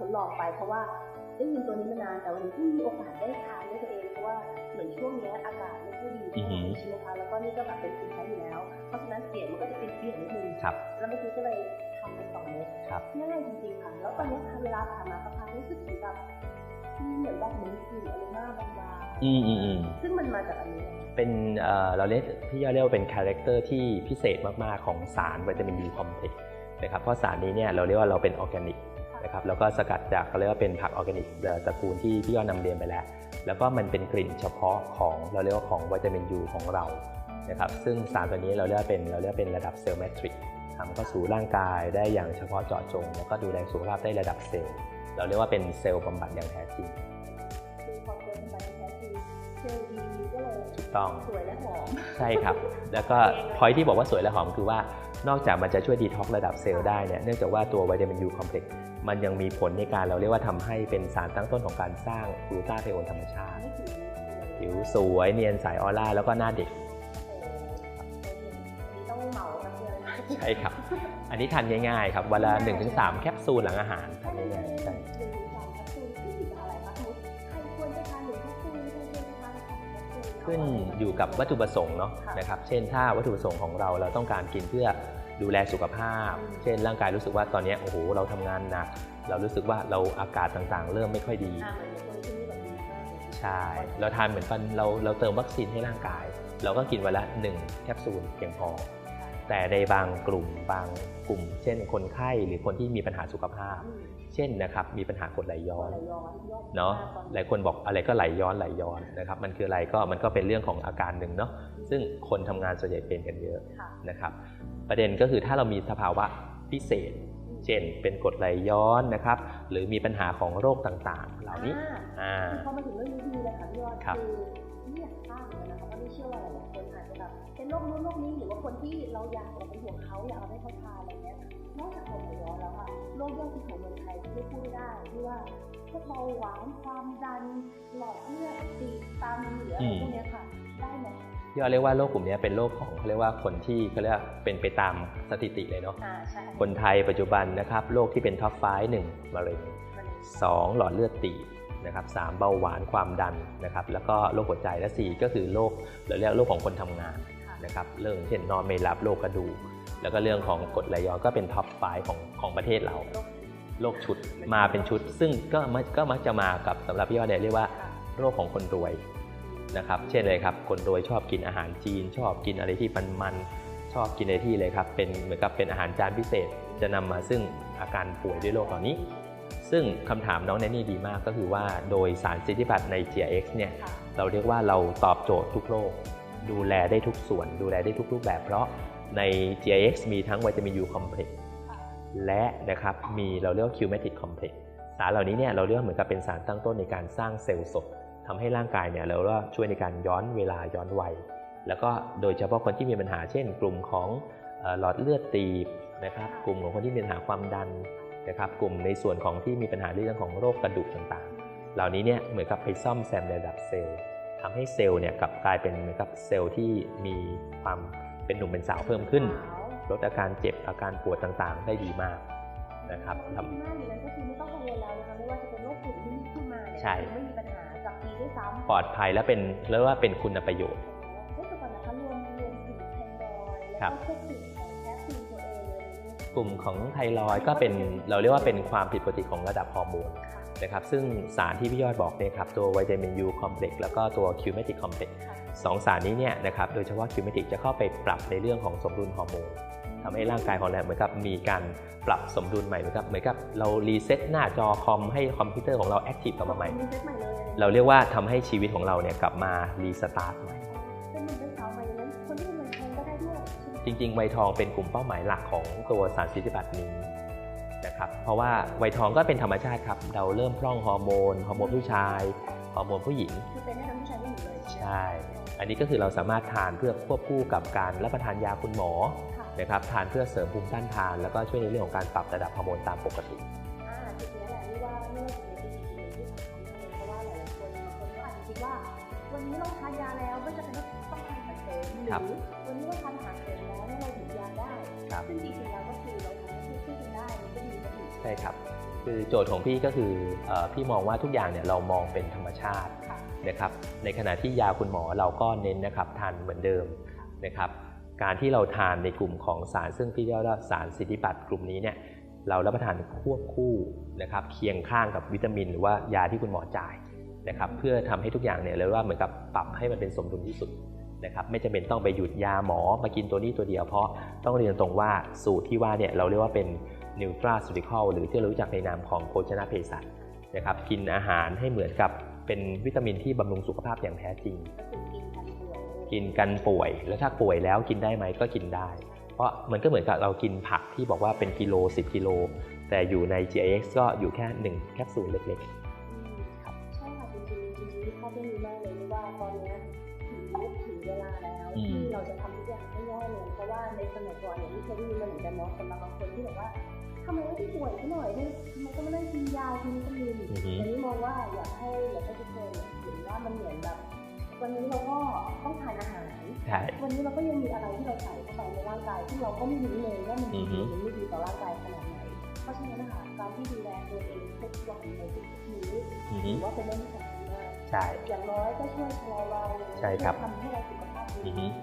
ทดลองไป เพราะว่าได้ยินตัวนี้มานานแต่วันนี้เพิ่งมีโอกาสได้ทานด้วยตัวเองเพราะว่าเหมือนช่วงเนี้ยอากาศไม่ค่อยดีอือหือใช่ไหมคะแล้วก็นี่ก็แบบเป็นภูมิแพ้อยู่แล้ว เพราะฉะนั้นเสียงมันก็จะเป็นเสียงนิดนึงครับแล้วเมื่อกี้ก็เลยทำเป็นสองเม็ดครับง่ายจริงๆค่ะแล้วตอนนี้ทำเวลาผ่านมาสักพักรู้สึกถึงแบบเหมือนแบบเหมือนกลิ่นอะไรมากบางอืมอืมอืมๆซึ่งมันมาจากอันนี้เลยเป็นเอ่อเราเรียกที่เรียกว่าเป็นคาแรคเตอร์ที่พิเศษมากๆของสารวิตามิน B คอมเพล็กซ์นะครับเพราะสารนี้เนี่ยเราเรียกว่าเราเป็นออร์แกนิก นะครับแล้วก็สกัดจากเขาเรียกว่าเป็นผักออร์แกนิกเอ่อตระกูลที่พี่ยอดนำเรียนไปแล้ว แล้วก็มันเป็นกลิ่นเฉพาะของเราเรียกว่าของวิตามินยูของเรานะครับซึ่งสารตัวนี้เราเรียกว่าเป็นเราเรียกว่าเป็นระดับเซลล์แมทริกทำเข้าสู่ร่างกายได้อย่างเฉพาะเจาะจง แล้วก็ดูแลสุขภาพได้ระดับเซลล์เราเรียกว่าเป็นเซลล์บำบัดอย่างแท้จริงคือพอเจอมันไปแท้คือเซลล์ดีก็เลยถูกต้องสวยและหอมใช่ครับ แล้วก็พอยที่บอกว่าสวยและหอมคือว่านอกจากมันจะช่วยดีท็อกซ์ระดับเซลล์ได้เนี่ยเนื่องจากว่าตัววิตามินยูคอมเพล็กซ์ มันยังมีผลในการเราเรียกว่าทำให้เป็นสารตั้งต้นของการสร้างกลูตาไทโอนธรรมชาติไม่ถึงผิวสวยเนียนใสออร่าแล้วก็หน้าเด็กนี่ต้องเหมาครับเพื่อนใช่ครับ อันนี้ทานง่ายๆครับวันละ1-3 แคปซูลหลังอาหารทานง่ายๆใช่หนึ่งถึงสามแคปซูลขึ้นอยู่กับอะไรคะสมมติใครควรจะทานหนึ่งแคปซูลใครควรจะทานสองแคปซูลขึ้นอยู่กับวัตถุประสงค์เนาะค่ะนะครับ เช่นถ้าวัตถุประสงค์ของเราเราต้องการกินเพื่อ ดูแลสุขภาพอืมเช่น ร่างกายรู้สึกว่าตอนเนี้ยโอ้โหเราทำงานหนัก เรารู้สึกว่าเราอากาศต่างๆ เริ่มไม่ค่อยดีอ่าเหมือนคนที่นี่แบบดีมากเลยใช่ เราทานเหมือนฟันเราเราเติมวัคซีนให้ร่างกาย เราก็กินวันละ 1 แคปซูลเพียงพอ แต่ในบางกลุ่มบางกลุ่ม เช่น คนไข้หรือคนที่มีปัญหาสุขภาพอืมเช่นนะครับมีปัญหากรดไหลย้อนไหลย้อนยอดเนาะมกตอหลายคนบอกอะไรก็ไหลย้อนไหลย้อนนะครับมันคืออะไรก็มันก็เป็นเรื่องของอาการหนึ่งเนาะซึ่งคนทำงานส่วนใหญ่เป็นกันเยอะค่ะนะครับประเด็นก็คือถ้าเรามีสภาวะพิเศษ เช่นเป็นกรดไหลย้อนนะครับหรือมีปัญหาของโรคต่างๆ เหล่านี้อ่าอ่าพอมาถึงเรื่องนี้ดีเลยค่ะพี่ยอดครับคือ ไม่อยากทราบเลยนะคะว่าไม่เชื่อว่าหลายๆคนอาจจะแบบเป็นโรคนู้นโรคนี้หรือว่าคนที่เราอยากเราเป็นห่วงเขาอยากเอาให้เขาทานอะไรเงี้ยนอกจากโรคไหลย้อนแล้วค่ะโรคยอดฮิตของเมืองไทยที่ไม่พูดไม่ได้ที่ว่าพวกเบาหวานความดันหลอดเลือดตีบตันหรืออะไรพวกเนี้ยค่ะ ได้ไหมที่เราเรียกว่าโรคกลุ่มนี้เป็นโรคของเขาเรียกว่าคนที่เขาเรียกว่าเป็นไปตามสถิติเลยเนาะอ่าใช่คนไทยปัจจุบันนะครับโรคที่เป็นท็อปไฟหนึ่งมะเร็งมัน2หลอดเลือดตีบ นะครับสามเบาหวานความดันนะครับแล้วก็โรคหัวใจและ 4 ก็คือโรคเราเรียกโรคของคนทำงานค่ะนะครับเรื่องเช่นนอนไม่หลับโรคกระดูกแล้วก็เรื่องของกรดไหลย้อนก็เป็นท็อปไฟของของประเทศเราโรคโรคชุดมาเป็นชุด ซึ่งก็มักก็มักจะมากับสำหรับพี่ยอดเนี่ยเรียกว่าโรคของคนรวยนะครับเช่นเลยครับคนรวยชอบกินอาหารจีน ชอบกินอะไรที่มันมันๆชอบกินอะไรที่เลยครับเป็นเหมือนกับเป็นอาหารจานพิเศษจะนำมาซึ่งอาการป่วยด้วยโรคเหล่านี้ ซึ่งคำถามน้องแนนนี่ดีมากก็คือว่าโดยสารสิทธิบัตรใน GX เนี่ยค่ะเราเรียกว่าเราตอบโจทย์ทุกโรคดูแลได้ทุกส่วน ดูแลได้ทุกรูปแบบ เพราะใน GX มีทั้งวิตามิน U complex ค่ะและนะครับมีเราเรียกว่า Q-matic complex สารเหล่านี้เนี่ยเราเรียกว่าเหมือนกับเป็นสารตั้งต้นในการสร้างเซลล์สดทำให้ร่างกายเนี่ยเราเรียกว่าช่วยในการย้อนเวลาย้อนวัย แล้วก็โดยเฉพาะคนที่มีปัญหาเช่น กลุ่มของเอ่อหลอดเลือดตีบนะครับกลุ่มของคนที่มีปัญหาความดัน นะครับกลุ่มในส่วนของที่มีปัญหาเรื่องของโรคกระดูกต่างๆ เหล่านี้เนี่ยเหมือนกับไปซ่อมแซมในระดับเซลล์ทำให้เซลล์เนี่ยกลับกลายเป็นเหมือนกับเซลล์ที่มีความเป็นหนุ่มเป็นสาวเพิ่มขึ้น ลดอาการเจ็บอาการปวดต่างๆ ได้ดีมากนะครับทำดีมากอยู่นั้นก็คือไม่ต้องกังวลแล้วนะคะไม่ว่าจะเป็นโรคผื่นที่ขึ้นมาเนี่ยใช่ไม่มีปัญหากับดีด้วยซ้ำปลอดภัยและเป็นเรียกว่าเป็นคุณประโยชน์เฮ้ยแต่ก่อนนะคะรวมรวมถึงไทรอยด์ครัแล้วบก็พวกกลุ่มของ กลุ่มของไทรอยด์ก็เป็นเราเรียกว่าเป็นความผิดปกติของระดับฮอร์โมนค่ะนะครับซึ่งสารที่พี่ยอดบอกเนี่ยครับตัววิตามินยูคอมเพล็กซ์แล้วก็ตัวคิวเมติกคอมเพล็กซ์ค่ะสองสารนี้เนี่ยนะครับโดยเฉพาะคิวเมติกจะเข้าไปปรับในเรื่องของสมดุลฮอร์โมนทำให้ร่างกายของเราเหมือนกับมีการปรับสมดุลใหม่เหมือนกับเหมือนกับเรารีเซ็ตหน้าจอคอมให้คอมพิวเตอร์ของเราแอคทีฟกลับมาใหม่มีเซ็ตใหม่เลยเราเรียกว่าทำให้ชีวิตของเราเนี่ยกลับมารีสตาร์ทใหม่ จริงๆไวทองเป็นกลุ่มเป้าหมายหลักของตัวสารสิทธิบัตรนี้นะครับเพราะว่าไวทองก็เป็นธรรมชาติครับ เราเริ่มพร่องฮอร์โมนฮอร์โมนผู้ชายฮอร์โมนผู้หญิงคือเป็นให้ทั้งผู้ชายผู้หญิงเลยใช่ อันนี้ก็คือเราสามารถทานเพื่อควบคู่กับการรับประทานยาคุณหมอค่ะนะครับทานเพื่อเสริมภูมิต้านทาน แล้วก็ช่วยในเรื่องของการปรับระดับฮอร์โมนตามปกติอ่าจุดนี้แหละที่ว่าไม่ว่าจะเป็นดีหรือที่สำคัญเลยเพราะว่าหลายๆคนบางคนก็อาจจะคิดว่า วันนี้เราทานยาแล้วไม่จำเป็นต้องต้องทานอาหารเสริมหรืครับอวันนี้เราทานอาหาร ซึ่งจริงๆแล้วก็คือเราทำให้ช่วยๆกันได้มันก็ดีก็ดีใช่ครับ คือโจทย์ของพี่ก็คือเออพี่มองว่าทุกอย่างเนี่ยเรามองเป็นธรรมชาติค่ะนะครับในขณะที่ยาคุณหมอเราก็เน้นนะครับทานเหมือนเดิมนะครับการที่เราทานในกลุ่มของสารซึ่งพี่เรียกว่าสารสิทธิบัตรกลุ่มนี้เนี่ยเรารับประทานควบคู่นะครับเคียงข้างกับวิตามิน หรือว่ายาที่คุณหมอจ่ายนะครับเพื่อทำให้ทุกอย่างเนี่ยเรียกว่าเหมือนกับปรับให้มันเป็นสมดุลที่สุด นะครับไม่จำเป็นต้องไปหยุดยาหมอมากินตัวนี้ตัวเดียวเพราะต้องเรียนตรงว่าสูตรที่ว่าเนี่ยเราเรียกว่าเป็นนิวทราสูติคอลหรือที่เรารู้จักในนามของโภชนะเภสัชนะครับกินอาหารให้เหมือนกับเป็นวิตามินที่บำรุงสุขภาพอย่างแท้จริงกินกันเผื่อเลยกินกันป่วยแล้วถ้าป่วยแล้วกินได้ไหมก็กินได้ เพราะมันก็เหมือนกับเรากินผักที่บอกว่าเป็นกิโล 10 กิโล แต่อยู่ใน GIX ก็อยู่แค่ 1 แคปซูลเล็กค ที่เราจะทำทุกอย่างให้ย่อยลงเพราะว่าในสมัยก่อนอย่างที่เคยได้ยินมาเหมือนกันเนาะสำหรับบางคนที่แบบว่าทำไมไม่ป่วยซะหน่อยเนี่ยทำไมก็ไม่ได้กินยากินวิตามินอือฮึอันนี้มองว่าอยากให้อยากให้ทุกคนเนี่ยเห็นว่ามันเหมือนแบบวันนี้เราก็ต้องทานอาหารๆใช่วันนี้เราก็ยังมีอะไรที่เราใส่เข้าไปในร่างกายที่เราก็ไม่รู้เลยว่ามันอืดีอฮึหรือไม่ดีต่อร่างกายขนาดไหน เพราะฉะนั้นนะคะการที่ดูแลตัวเองทุกวันในทุกๆมื้ออือฮึถือว่าเป็นเรื่องที่สำคัญมากใช่อย่างน้อยก็ช่วยชะลอวัยใช่ครับทำให้เราสุขภาพอืดีอฮึ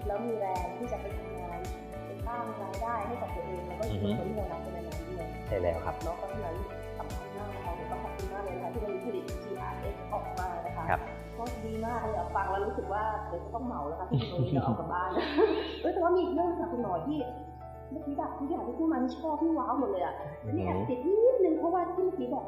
แล้วมีแรงที่จะไปทำงานไปสร้างรายได้ให้กับตัวเองแล้วก็อยู่กับคนที่เรารักเป็นนานๆด้วยใช่แล้วครับเนาะเพราะฉะนั้นสำคัญมากนะคะต้องขอบคุณมากเลยนะคะที่วันนี้ผลิต GRS ออกมานะคะครับก็ดีมากเลยอะฟังแล้วรู้สึกว่าเดี๋ยวจะต้องเหมาแล้วค่ะที่ตรงนี้จะออกกลับบ้านเออแต่ว่ามีอีกเรื่องค่ะคุณหมอที่เมื่อกี้แบบทุกอย่างที่พูดมานี่ชอบพี่ว้าวหมดเลยอะอือฮึนี่แอบติดนิดนึงเพราะว่าที่เมื่อกี้บอก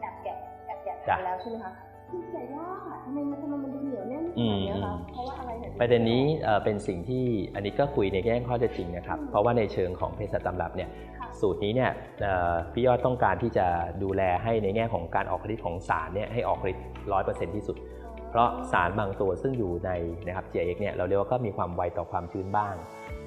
แอบแกะแอบแกะจ้ะทานแล้วใช่ไหมคะ คือแกะยากอะทำไมมันทำไมมันดูเหนียวแน่นขอืมนาดเนี้ยคะเพราะว่าอะไรเนี่ยประเด็นนี้เอ่อเป็นสิ่งที่อันนี้ก็คุยในแง่ข้อเท็จจริงนะครับอืมเพราะว่าในเชิงของเภสัชตำรับเนี่ยค่ะสูตรนี้เนี่ยเอ่อพี่ยอดต้องการที่จะดูแลให้ในแง่ของการออกฤทธิ์ของสารเนี่ยให้ออกฤทธิ์ร้อยเปอร์เซ็นต์ที่สุด เพราะสารบางตัวซึ่งอยู่ในนะครับ GIX เนี่ยเราเรียกว่าก็มีความไวต่อความชื้นบ้าง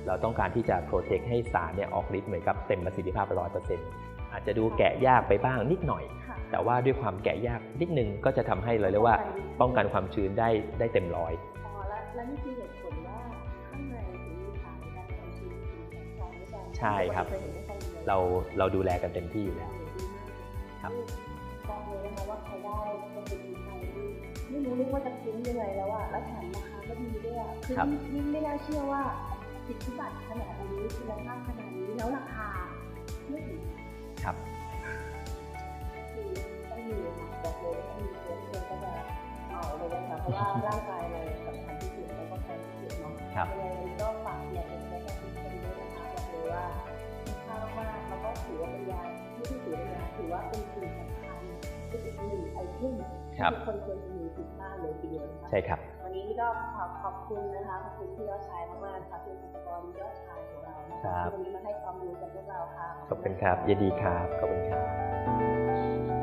เราต้องการที่จะโปรเทคให้สารเนี่ยออกฤทธิ์เหมือนกับเต็มประสิทธิภาพร้อยเปอร์เซ็นต์อาจจะดูแกะยากไปบ้างนิดหน่อยค่ะ แต่ว่าด้วยความแกะยากนิดนึงก็จะทำให้เราเรียกว่าป้องกันความชื้นได้ได้เต็มร้อยอ๋อแล้วแล้วนี่คือเหตุผลว่าข้างในถึงมีสารในการทำชีวิตถึงสองด้วยกันใช่ครับเคยเห็นได้คนเดียวเราเราดูแลกันเต็มที่อยู่แล้วครับบอกเลยนะคะว่าใครได้จะเป็นใครที่ไม่รู้เรียกว่าจะคุ้มยังไงแล้วอะแล้วแถมราคาก็ดีด้วยอะคือครับยิ่งไม่น่าเชื่อว่าสิทธิบัตรขนาดนี้คุณภาพขนาดนี้แล้วราคาไม่ถึงครับคือต้องมีค่ะ บอกเลยว่าต้องมีเพื่อนเพื่อนก็จะเอาเลยนะคะเพราะว่าร่างกายเราสำคัญที่สุดแล้วก็แพงที่สุดเนาะครับยังไงวันนี้ก็ฝากเนี่ยเป็นแค่ทุกคนด้วยนะคะบอกเลยว่ามีค่ามากๆแล้วก็ถือว่าเป็นยาไม่ใช่ถือเป็นยาถือว่าเป็นสิ่งสำคัญเป็นอีกหนึ่งไอเทมครับที่คนควรจะมีติดบ้านเลยทีเดียวนะคะใช่ครับวันนี้ก็ขอขอบคุณนะคะขอบคุณพี่ยอดชายมากๆค่ะคุณสักรยอดชายของเรานะครัคะบที่วันนี้มาให้ความรู้กับพวกเราค่ะขอบคุณครับยินดีครับขอบคุณครับ